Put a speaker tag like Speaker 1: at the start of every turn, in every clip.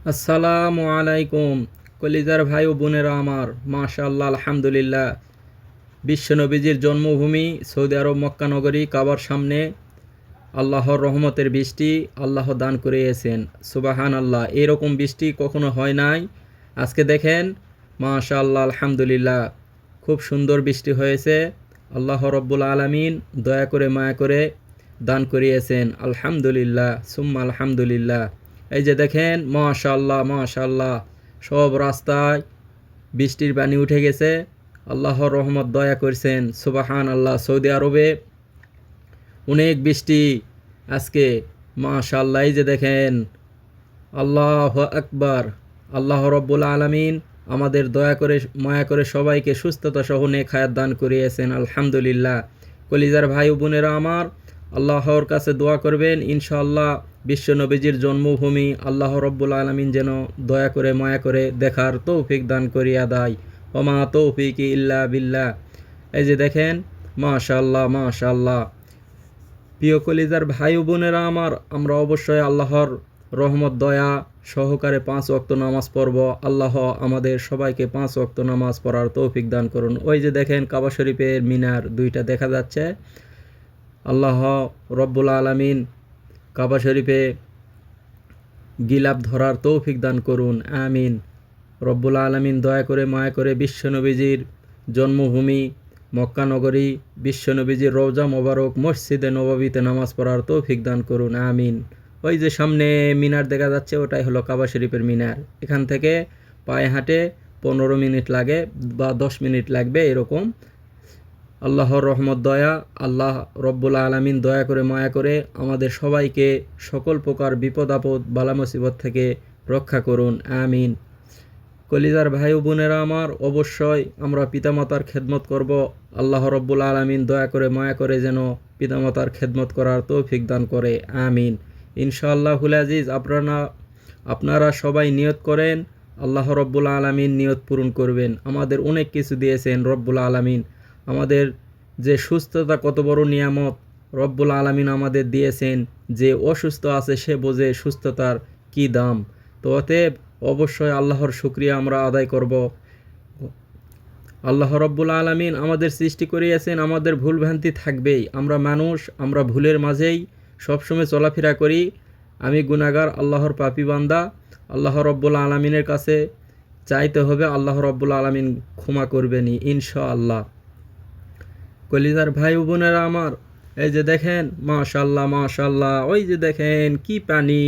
Speaker 1: আসসালামু আলাইকুম, কলিজার ভাই ও বোনেরা আমার। মাশাআল্লাহ, আলহামদুলিল্লাহ। বিশ্বনবীজির জন্মভূমি সৌদি আরব মক্কানগরী কাবার সামনে আল্লাহর রহমতের বৃষ্টি আল্লাহ দান করিয়েছেন। সুবাহান আল্লাহ এরকম বৃষ্টি কখনো হয় নাই। আজকে দেখেন, মাশাআল্লাহ, আলহামদুলিল্লাহ, খুব সুন্দর বৃষ্টি হয়েছে। আল্লাহ রব্বুল আলমিন দয়া করে মায়া করে দান করিয়েছেন। আলহামদুলিল্লাহ, সুম্মা আলহামদুলিল্লাহ। এই যে দেখেন মাশাল্লাহ মাশাল্লাহ সব রাস্তায় বৃষ্টির পানি উঠে গেছে। আল্লাহর রহমত দয়া করছেন। সুবাহান আল্লাহ সৌদি আরবে অনেক বৃষ্টি আজকে মাশাল্লাহ এই যে দেখেন, আল্লাহ আকবার, আল্লাহ রব্বুল আলমিন আমাদের দয়া করে, মায়া করে সবাইকে সুস্থতা সহ নেক হায়াত দান করিয়েছেন। আলহামদুলিল্লাহ। কলিজার ভাই বোনেরা আমার আল্লাহর কাছে দোয়া করবেন, ইনশাআল্লাহ বিশ্ব নবীজির জন্মভূমি আল্লাহ রব্বুল আলমিন যেন দয়া করে, মায়া করে দেখার তৌফিক দান করিয়া দেয় ওমা তৌফিক ইল্লা বিল্লা এই যে দেখেন মাশাল্লাহ মাশাল্লাহ প্রিয় কলিজার ভাই বোনেরা আমার, আমরা অবশ্যই আল্লাহর রহমত, দয়া সহকারে পাঁচ ওয়াক্ত নামাজ পড়ব। আল্লাহ আমাদের সবাইকে পাঁচ ওয়াক্ত নামাজ পড়ার তৌফিক দান করুন। ওই যে দেখেন, কাবা শরীফের মিনার দুইটা দেখা যাচ্ছে। আল্লাহ রব্বুল আলমিন কাবা শরীফে গিলাপ ধরার তৌফিক দান করুন, আমিন। রব্বুল আলমিন দয়া করে মায়া করে বিশ্বনবীজির জন্মভূমি মক্কানগরী বিশ্বনবীজির রৌজা মোবারক মসজিদে নবাবিতে নামাজ পড়ার তৌফিক দান করুন, আমিন। ওই যে সামনে মিনার দেখা যাচ্ছে, ওটাই হলো কাবা শরীফের মিনার। এখান থেকে পায়ে হাঁটে পনেরো মিনিট লাগে বা দশ মিনিট লাগবে এরকম আল্লাহর রহমত, দয়া, আল্লাহ রব্বুল আলমিন দয়া করে, মায়া করে আমাদের সবাইকে সকল প্রকার বিপদ, আপদ, বালা মুসিবত থেকে রক্ষা করুন। আমিন। কলিজার ভাই বোনেরা আমার, অবশ্যই আমরা পিতামাতার খেদমত করব। আল্লাহ রব্বুল আলমিন দয়া করে, মায়া করে যেন পিতামাতার খেদমত করার তৌফিক দান করে। আমিন। ইনশাআল্লাহুল আজিজ, আপনারা আপনারা সবাই নিয়ত করেন, আল্লাহ রব্বুল আলমিন নিয়ত পূরণ করবেন। আমাদের অনেক কিছু দিয়েছেন রব্বুল আলমিন। আমাদের যে সুস্থতা কত বড় নিয়ামত রব্বুল আলমিন আমাদের দিয়েছেন, যে অসুস্থ আছে সে বোঝে সুস্থতার কি দাম। তো অতএব অবশ্যই আল্লাহর শুক্রিয়া আমরা আদায় করব। আল্লাহ রব্বুল আলমিন আমাদের সৃষ্টি করিয়েছেন, আমাদের ভুল ভ্রান্তি থাকবেই। আমরা মানুষ, আমরা ভুলের মাঝেই সবসময় চলাফেরা করি। আমি গুনাগার আল্লাহর পাপি বান্দা। আল্লাহ রব্বুল আলমিনের কাছে চাইতে হবে, আল্লাহ রব্বুল আলমিন ক্ষমা করবেনি ইনশা আল্লাহ কলিজার ভাই বোনেরা আমার, এই যে দেখেন, মাশাল্লাহ মাশাল্লাহ, ওই যে দেখেন কি পানি।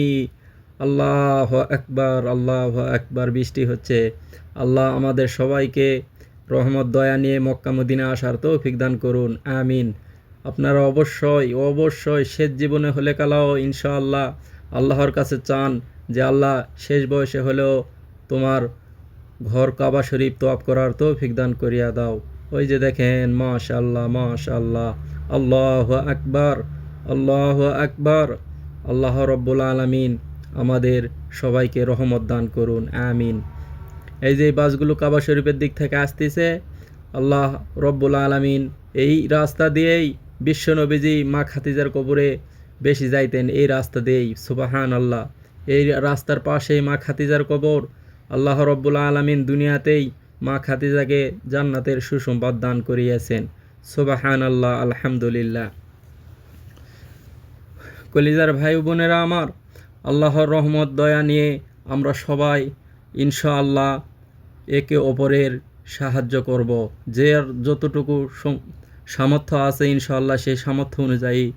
Speaker 1: আল্লাহ একবার আল্লাহ একবার বৃষ্টি হচ্ছে। আল্লাহ আমাদের সবাইকে রহমত, দয়া নিয়ে মক্কা মদিনা আসার তৌফিক দান করুন, আমিন। আপনারা অবশ্যই অবশ্যই শেষ জীবনে হলে কালাও, ইনশাআল্লাহ। আল্লাহর কাছে চান যে আল্লাহ শেষ বয়সে হলেও তোমার ঘর কাবা শরীফ তোয়াপ করার তৌফিক দান করিয়া দাও। ওই যে দেখেন মাশাল্লাহ মাশাল্লাহ আল্লাহ আকবার আল্লাহ আকবার, আল্লাহ রব্বুল আলমিন আমাদের সবাইকে রহমত দান করুন, আমিন। এই যে বাসগুলো কাবা শরীফের দিক থেকে আসতেছে, আল্লাহ রব্বুল আলমিন এই রাস্তা দিয়েই বিশ্বনবীজি মা খাতিজার কবরে বেশি যাইতেন এই রাস্তা দিয়েই সুবাহান আল্লাহ এই রাস্তার পাশেই মা খাতিজার কবর, আল্লাহ রব্বুল আলমিন দুনিয়াতেই মা খাতিজাকে জান্নাতের সুসংবাদ দান করিয়াছেন। সুবাহান আল্লাহ আলহামদুলিল্লাহ। কলিজার ভাই বোনেরা আমার, আল্লাহর রহমত, দয়া নিয়ে আমরা সবাই ইনশাআল্লাহ একে অপরের সাহায্য করব। যে যতটুকু সামর্থ্য আছে ইনশাআল্লাহ সেই সামর্থ্য অনুযায়ী